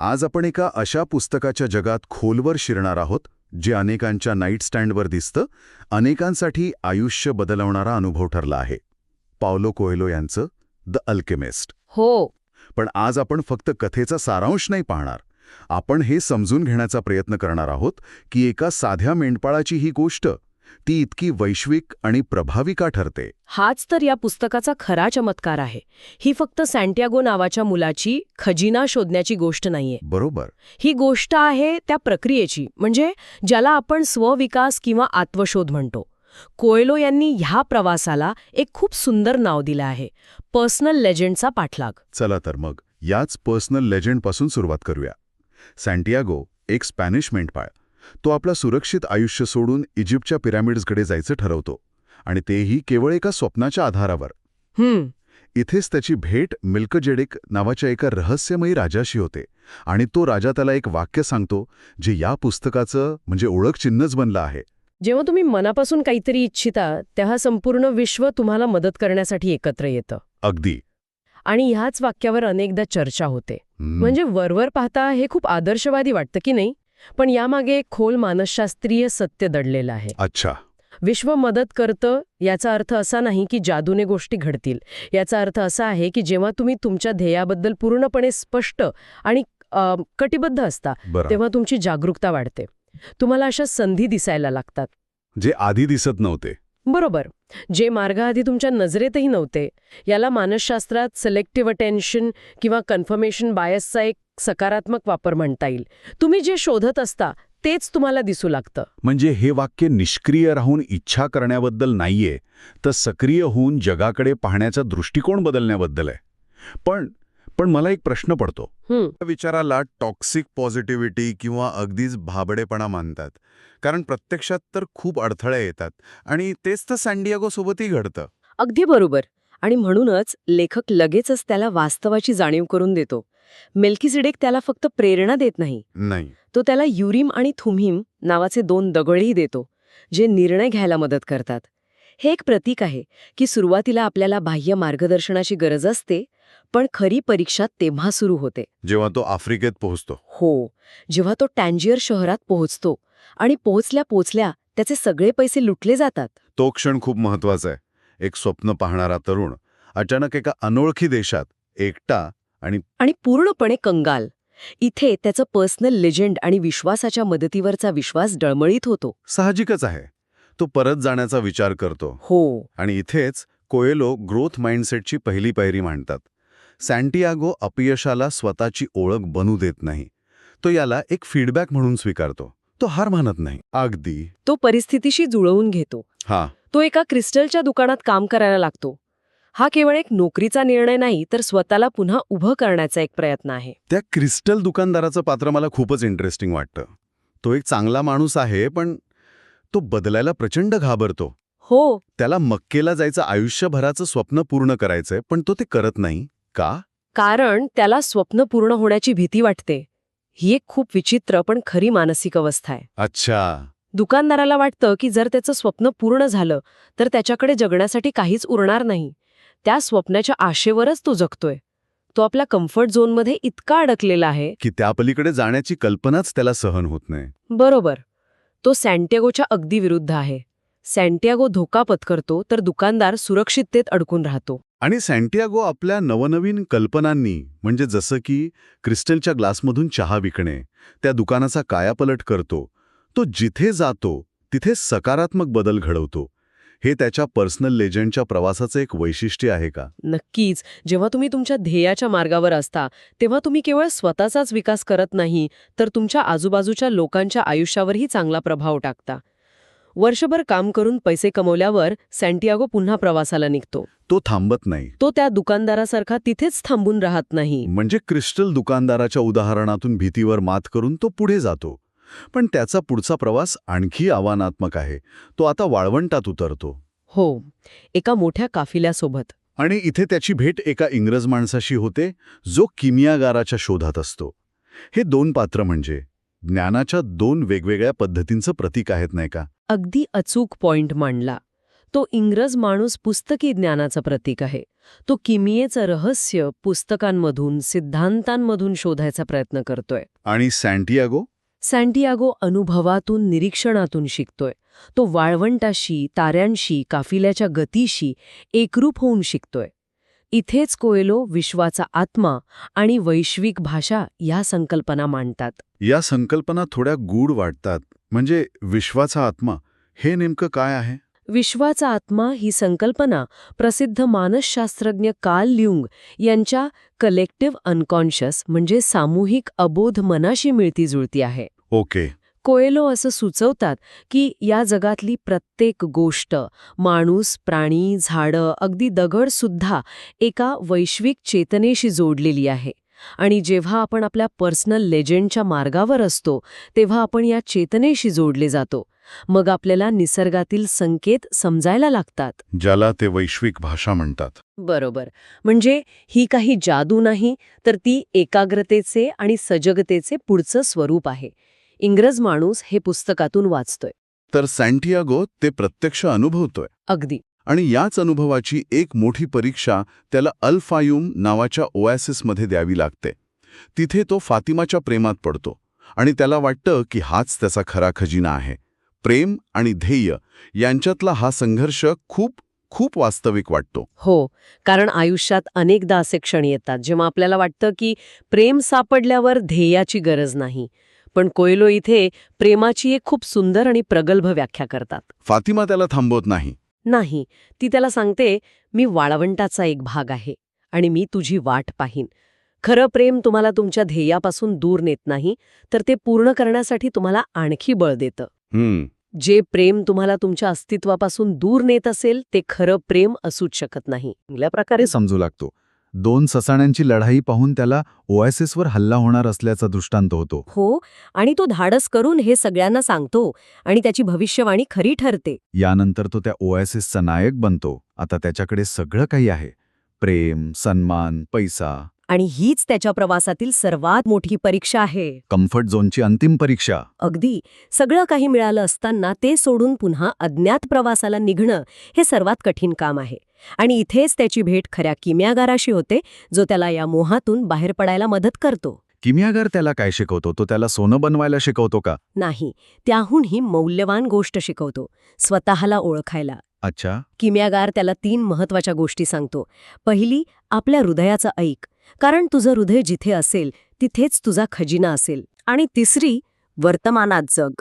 आज आपण एका अशा पुस्तकाच्या जगात खोलवर शिरणार आहोत जे अनेकांच्या नाईट स्टँडवर दिसतं अनेकांसाठी आयुष्य बदलवणारा अनुभव ठरला आहे. पावलो कोयलो यांचं द अल्केमिस्ट. हो. पण आज आपण फक्त कथेचा सारांश नाही पाहणार. आपण हे समजून घेण्याचा प्रयत्न करणार आहोत की एका साध्या मेंढपाळाची ही गोष्ट ती इतकी वैश्विक आणि प्रभावी का ठरते? हाच तर या पुस्तकाचा खरा चमत्कार आहे. ही फक्त सँटियागो नावाच्या मुलाची खजिना शोधण्याची गोष्ट नाहीये. बरोबर. ही गोष्ट आहे त्या प्रक्रियेची म्हणजे ज्याला आपण स्वविकास किंवा आत्मशोध म्हणतो. कोयलो यांनी ह्या प्रवासाला एक खूप सुंदर नाव दिलं आहे पर्सनल लेजंडचा पाठलाग. चला तर मग याच पर्सनल लेजंडपासून सुरुवात करूया. सँटियागो एक स्पॅनिश मेंढपाळ. तो आपलं सुरक्षित आयुष्य सोडून इजिप्तच्या पिरॅमिड्सकडे जायचं ठरवतो आणि तेही केवळ एका स्वप्नाच्या आधारावर. हम्म. इथेच त्याची भेट मिल्कजेडेक नावाच्या एका रहस्यमयी राजाशी होते आणि तो राजा त्याला एक वाक्य सांगतो जे या पुस्तकाचं म्हणजे ओळखचिन्हच बनलं आहे. जेव्हा तुम्ही मनापासून काहीतरी इच्छिता तेव्हा संपूर्ण विश्व तुम्हाला मदत करण्यासाठी एकत्र येतं. अगदी. आणि ह्याच वाक्यावर अनेकदा चर्चा होते. म्हणजे वरवर पाहता हे खूप आदर्शवादी वाटतं की नाही? पण यामागे एक खोल मानसशास्त्रीय सत्य दडलेलं आहे. अच्छा. विश्व मदत करतं याचा अर्थ असा नाही की जादूने गोष्टी घडतील. याचा अर्थ असा आहे की जेव्हा तुम्ही तुमच्या ध्येयाबद्दल पूर्णपणे स्पष्ट आणि अ, कटिबद्ध असता बरं. तेव्हा तुमची जागरूकता वाढते. तुम्हाला अशा संधी दिसायला लागतात. जे आधी दिसत नव्हते. बरोबर. जे मार्ग आधी तुमच्या नजरेतही नव्हते याला मानसशास्त्रात सिलेक्टिव्ह अटेन्शन किंवा कन्फर्मेशन बायसचा एक सकारात्मक वापर म्हणता येईल. तुम्ही जे शोधत असता तेच तुम्हाला दिसू लागतं. म्हणजे हे वाक्य निष्क्रिय राहून इच्छा करण्याबद्दल नाहीये तर सक्रिय होऊन जगाकडे पाहण्याचा दृष्टिकोन बदलण्याबद्दल आहे. पण पण मला एक प्रश्न पडतो. विचाराला टॉक्सिक पॉझिटिव्हिटी किंवा अगदीच भाबडेपणा मानतात. कारण प्रत्यक्षात तर खूप अडथळे येतात. आणि तेच तर सँडियागो सोबतही घडतं. अगदी बरोबर. आणि म्हणूनच लेखक लगेचच त्याला वास्तवाची जाणीव करून देतो. मेल्कीसिडेक त्याला फक्त प्रेरणा देत नाही. नाही. तो त्याला युरिम आणि थुम्हिम नावाचे दोन दगडही देतो जे निर्णय घ्यायला मदत करतात. हे एक प्रतीक आहे की सुरुवातीला आपल्याला बाह्य मार्गदर्शनाची गरज असते पण खरी परीक्षा तेव्हा सुरू होते. जेव्हा तो आफ्रिकेत पोहोचतो. हो. जेव्हा तो टँजियर शहरात पोहोचतो आणि पोहोचल्या पोहोचल्या त्याचे सगळे पैसे लुटले जातात. तो क्षण खूप महत्त्वाचा आहे. एक स्वप्न पाहणारा तरुण अचानक एका अनोळखी देशात एकटा आणि आणि पूर्णपणे कंगाल. इथे त्याचं पर्सनल लेजंड आणि विश्वासाच्या मदतीवरचा विश्वास डळमळीत होतो. साहजिकच आहे. तो परत जाण्याचा विचार करतो. हो. आणि इथेच कोएलो ग्रोथ माइंडसेटची पहिली पायरी मांडतात. सँटियागो अपयशाला स्वतःची ओळख बनू देत नाही. तो याला एक फीडबॅक म्हणून स्वीकारतो. तो हार मानत नाही. अगदी. तो परिस्थितीशी जुळवून घेतो. हा. तो एका क्रिस्टलच्या दुकानात काम करायला लागतो. हा केवळ एक नोकरीचा निर्णय नाही तर स्वतःला पुन्हा उभं करण्याचा एक प्रयत्न आहे. त्या क्रिस्टल दुकानदाराचं पात्र मला खूपच इंटरेस्टिंग वाटतं. तो एक चांगला माणूस आहे पण तो बदलायला प्रचंड घाबरतो. हो. त्याला मक्केला जायचं आयुष्यभराचं स्वप्न पूर्ण करायचंय पण तो ते करत नाही. का? कारण त्याला स्वप्न पूर्ण होण्याची भीती वाटते. ही एक खूप विचित्र पण खरी मानसिक अवस्था आहे. अच्छा. दुकानदाराला वाटतं की जर त्याचं स्वप्न पूर्ण झालं तर त्याच्याकडे जगण्यासाठी काहीच उरणार नाही. त्या स्वप्नाच्या आशेवरच तो जगतोय. तो आपल्या कम्फर्ट झोनमध्ये इतका अडकलेला आहे. की त्या पलीकडे जाण्याची कल्पनाच त्याला सहन होत नाही. बरोबर. तो सँटियागोच्या अगदी विरुद्ध आहे. सँटियागो धोका पत्करतो तर दुकानदार सुरक्षिततेत अडकून राहतो. आणि सँटियागो आपल्या नवनवीन कल्पनांनी म्हणजे जसं की क्रिस्टलच्या ग्लासमधून चहा विकणे त्या दुकानाचा कायापलट करतो तो जिथे जातो तिथे सकारात्मक बदल घडवतो. हे त्याच्या पर्सनल लेजंडच्या प्रवासाचं एक वैशिष्ट्य आहे का? नक्कीच. जेव्हा तुम्ही तुमच्या ध्येयाच्या मार्गावर असता तेव्हा तुम्ही केवळ स्वतःचाच विकास करत नाही तर तुमच्या आजूबाजूच्या लोकांच्या आयुष्यावरही चांगला प्रभाव टाकता. वर्षभर काम करून पैसे कमवल्यावर सँटियागो पुन्हा प्रवासाला निघतो. तो थांबत नाही. तो त्या दुकानदारासारखा तिथेच थांबून राहत नाही. म्हणजे क्रिस्टल दुकानदाराच्या उदाहरणातून भीतीवर मात करून तो पुढे जातो. पण त्याचा पुढचा प्रवास आणखी आव्हानात्मक आहे. तो आता वाळवंटात उतरतो. हो एका मोठ्या काफिल्यासोबत. आणि इथे त्याची भेट एका इंग्रज माणसाशी होते जो किमियागाराच्या शोधात असतो. हे दोन पात्र म्हणजे ज्ञानाच्या दोन वेगवेगळ्या पद्धतींचं प्रतीक आहेत नाही का? अगदी अचूक पॉइंट मांडला. तो इंग्रज माणूस पुस्तकी ज्ञानाचं प्रतीक आहे. तो किमियेचं रहस्य पुस्तकांमधून सिद्धांतांमधून शोधायचा प्रयत्न करतोय. आणि सँटियागो सँटियागो अनुभवातून निरीक्षणातून शिकतोय. तो वाळवंटाशी ताऱ्यांशी काफिल्याच्या गतीशी एकरूप होऊन शिकतोय. इथेच कोएलो विश्वाचा आत्मा आणि वैश्विक भाषा या संकल्पना मांडतात. या संकल्पना थोड्या गूढ वाटतात. म्हणजे विश्वाचा आत्मा हे नेमकं काय आहे? विश्वाचा आत्मा ही संकल्पना प्रसिद्ध मानसशास्त्रज्ञ कार्ल ल्युंग यांच्या कलेक्टिव्ह अनकॉन्शियस म्हणजे सामूहिक अबोध मनाशी मिळती जुळती आहे. ओके. कोएलो असं सुचवतात की या जगातली प्रत्येक गोष्ट माणूस प्राणी झाडं अगदी दगडसुद्धा एका वैश्विक चेतनेशी जोडलेली आहे. आणि जेव्हा आपण आपल्या पर्सनल लेजेंडच्या मार्गावर असतो तेव्हा आपण या चेतनेशी जोडले जातो. मग आपल्याला निसर्गातील संकेत समजायला लागतात. ज्याला ते वैश्विक भाषा म्हणतात. बरोबर. म्हणजे ही काही जादू नाही तर ती एकाग्रतेचे आणि सजगतेचे पुढचं स्वरूप आहे. इंग्रज माणूस हे पुस्तकातून वाचतोय. तर सँटियागो ते प्रत्यक्ष अनुभवतोय. अगदी. आणि याच अनुभवाची एक मोठी परीक्षा त्याला अल्फायुम नावाच्या ओॲसिसमध्ये द्यावी लागते. तिथे तो फातिमाच्या प्रेमात पडतो आणि त्याला वाटतं की हाच त्याचा खरा खजिना आहे. प्रेम आणि ध्येय यांच्यातला हा संघर्ष खूप खूप वास्तविक वाटतो. हो कारण आयुष्यात अनेकदा असे क्षण येतात जेव्हा आपल्याला वाटतं की प्रेम सापडल्यावर ध्येयाची गरज नाही. पण कोयलो इथे प्रेमाची एक खूप सुंदर आणि प्रगल्भ व्याख्या करतात. फातिमा त्याला थांबवत नाही. नाही ती त्याला सांगते मी वाळवंटाचा एक भाग आहे आणि मी तुझी वाट पाहीन. खरं प्रेम तुम्हाला तुमच्या ध्येयापासून दूर नेत नाही तर ते पूर्ण करण्यासाठी तुम्हाला आणखी बळ देतं. हम्म. जे प्रेम तुम्हाला तुमच्या अस्तित्वापासून दूर नेत असेल ते खरं प्रेम असूच शकत नाही. चांगल्या प्रकारे समजू लागतो. दोन ससाण्यांची लढाई पाहून त्याला ओएसिसवर हल्ला होणार असल्याचा दृष्टांत होतो. हो आणि तो धाडस करून हे सगळ्यांना सांगतो आणि त्याची भविष्यवाणी खरी ठरते. यानंतर तो त्या ओएसिसचा नायक बनतो. आता त्याच्याकडे सगळं काही आहे. प्रेम सन्मान पैसा आणि हीच त्याच्या प्रवासातील सर्वात मोठी परीक्षा आहे. कम्फर्ट झोनची अंतिम परीक्षा. अगदी. सगळं काही मिळालं असताना ते सोडून पुन्हा अज्ञात प्रवासाला निघणं हे सर्वात कठीण काम आहे. आणि इथेच त्याची भेट खऱ्या किम्यागाराशी होते जो त्याला या मोहातून बाहेर पडायला मदत करतो. किमियागर त्याला काय शिकवतो? तो त्याला सोनं बनवायला शिकवतो का? नाही. त्याहूनही मौल्यवान गोष्ट शिकवतो. स्वतःला ओळखायला. अच्छा. किम्यागार त्याला तीन महत्त्वाच्या गोष्टी सांगतो. पहिली आपल्या हृदयाचं ऐक. कारण तुझं हृदय जिथे असेल तिथेच तुझा खजिना असेल. आणि तिसरी वर्तमानात जग.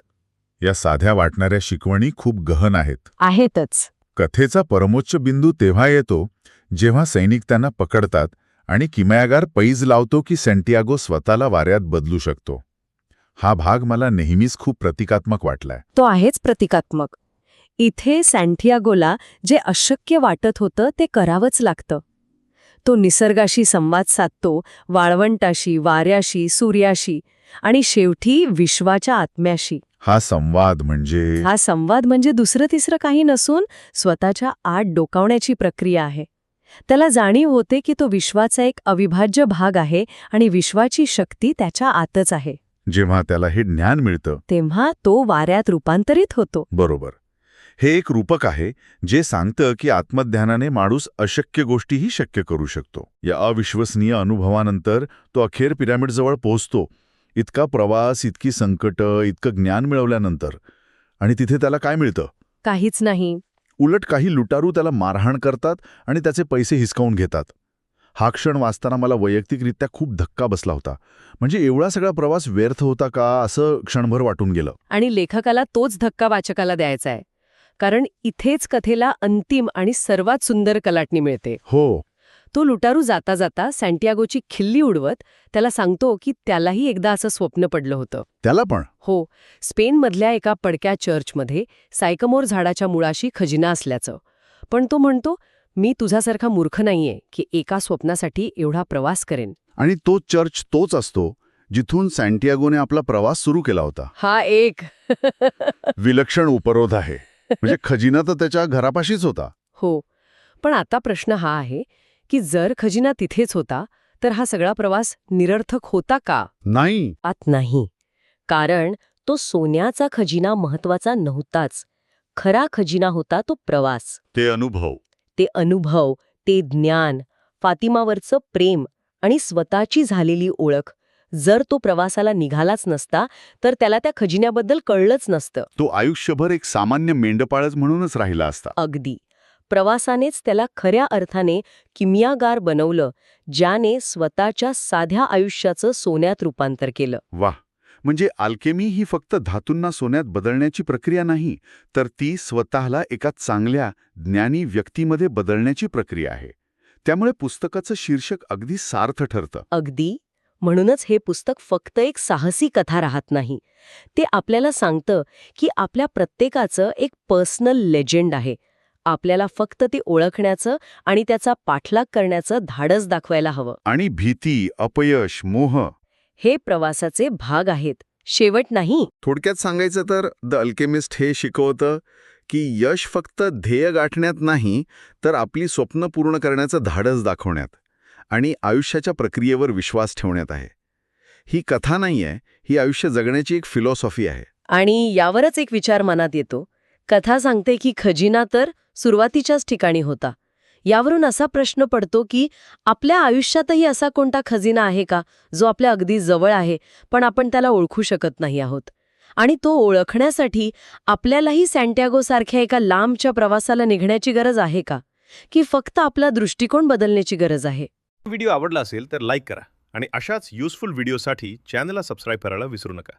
या साध्या वाटणाऱ्या शिकवणी खूप गहन आहेत. आहेतच. कथेचा परमोच्च बिंदू तेव्हा येतो जेव्हा सैनिक त्यांना पकडतात आणि किमयागार पैज लावतो की सेंटियागो स्वतःला वाऱ्यात बदलू शकतो. हा भाग मला नेहमीच खूप प्रतिकात्मक वाटलाय. तो आहेच प्रतिकात्मक. इथे सँटियागोला जे अशक्य वाटत होतं ते करावंच लागतं. तो निसर्गाशी संवाद साधतो वाळवंटाशी वाऱ्याशी सूर्याशी आणि शेवटी विश्वाच्या आत्म्याशी. हा संवाद म्हणजे हा संवाद म्हणजे दुसरं तिसरं काही नसून स्वतःच्या आत डोकावण्याची प्रक्रिया आहे. त्याला जाणीव होते की तो विश्वाचा एक अविभाज्य भाग आहे आणि विश्वाची शक्ती त्याच्या आतच आहे. जेव्हा त्याला हे ज्ञान मिळतं. तेव्हा तो वाऱ्यात रूपांतरित होतो. बरोबर. हे एक रूपक आहे जे सांगतं की आत्मध्यानाने माणूस अशक्य गोष्टीही शक्य करू शकतो. या अविश्वसनीय अनुभवानंतर तो अखेर पिरामिडजवळ पोहोचतो. इतका प्रवास इतकी संकटं इतकं ज्ञान मिळवल्यानंतर. आणि तिथे त्याला काय मिळतं? काहीच नाही. उलट काही लुटारू त्याला मारहाण करतात आणि त्याचे पैसे हिसकावून घेतात. हा क्षण वाचताना मला वैयक्तिकरित्या खूप धक्का बसला होता. म्हणजे एवढा सगळा प्रवास व्यर्थ होता का असं क्षणभर वाटून गेलं. आणि लेखकाला तोच धक्का वाचकाला द्यायचा आहे. कारण इथेच कथेला अंतिम आणि सर्वात सुंदर कलाटणी मिळते. हो. तो लुटारू जाता जाता सँटियागोची खिल्ली उडवत त्याला सांगतो की त्यालाही एकदा असं स्वप्न पडलं होतं. त्याला पण? हो. स्पेनमधल्या एका पडक्या चर्चमध्ये सायकमोर झाडाच्या मुळाशी खजिना असल्याचं. पण तो म्हणतो मी तुझ्यासारखा मूर्ख नाहीये की एका स्वप्नासाठी एवढा प्रवास करेन. आणि तो चर्च तोच असतो जिथून सँटियागोने आपला प्रवास सुरू केला होता. हा एक. विलक्षण उपरोध आहे. म्हणजे खजिना तर त्याच्या घरापाशीच होता. हो. पण आता प्रश्न हा आहे की जर खजिना तिथेच होता तर हा सगळा प्रवास निरर्थक होता का? नाही. आत नाही. कारण तो सोन्याचा खजिना महत्त्वाचा नव्हताच. खरा खजिना होता तो प्रवास. ते अनुभव. ते अनुभव ते ज्ञान फातिमावरचं प्रेम आणि स्वतःची झालेली ओळख जर तो प्रवासाला निघालाच नसता तर त्याला त्या खजिन्याबद्दल कळलंच नसतं. तो आयुष्यभर एक सामान्य मेंढपाळच म्हणूनच राहिला असता. अगदी. प्रवासानेच त्याला खऱ्या अर्थाने किमियागार बनवलं ज्याने स्वतःच्या साध्या आयुष्याचं सोन्यात रूपांतर केलं. वाह! म्हणजे अल्केमी ही फक्त धातूंना सोन्यात बदलण्याची प्रक्रिया नाही तर ती स्वतःला एका चांगल्या ज्ञानी व्यक्तीमध्ये बदलण्याची प्रक्रिया आहे. त्यामुळे पुस्तकाचं शीर्षक अगदी सार्थ ठरतं. अगदी. म्हणूनच हे पुस्तक फक्त एक साहसी कथा राहत नाही. ते आपल्याला सांगतं की आपल्या प्रत्येकाचं एक पर्सनल लेजेंड आहे. आपल्याला फक्त ते ओळखण्याचं आणि त्याचा पाठलाग करण्याचं धाडस दाखवायला हवं. आणि भीती अपयश मोह. हे प्रवासाचे भाग आहेत. शेवट नाही. थोडक्यात सांगायचं तर द अल्केमिस्ट हे शिकवतं की यश फक्त ध्येय गाठण्यात नाही तर आपली स्वप्न पूर्ण करण्याचं धाडस दाखवण्यात. आणि आयुष्याच्या प्रक्रियेवर विश्वास ठेवण्यात आहे. ही कथा नाही आहे ही आयुष्य जगण्याची एक फिलॉसॉफी आहे. आणि यावरच एक विचार मनात येतो. कथा सांगते की खजिना तर सुरुवातीच्याच ठिकाणी होता. यावरून असा प्रश्न पडतो की आपल्या आयुष्यातही असा कोणता खजिना आहे का जो आपल्या अगदी जवळ आहे पण आपण त्याला ओळखू शकत नाही आहोत? आणि तो ओळखण्यासाठी आपल्यालाही सॅन्टॅगोसारख्या एका लांबच्या प्रवासाला निघण्याची गरज आहे का? की फक्त आपला दृष्टिकोन बदलण्याची गरज आहे? व्हिडिओ आवडला असेल तर लाईक करा आणि अशाच युजफुल व्हिडिओसाठी चॅनलला सबस्क्राईब करायला विसरू नका.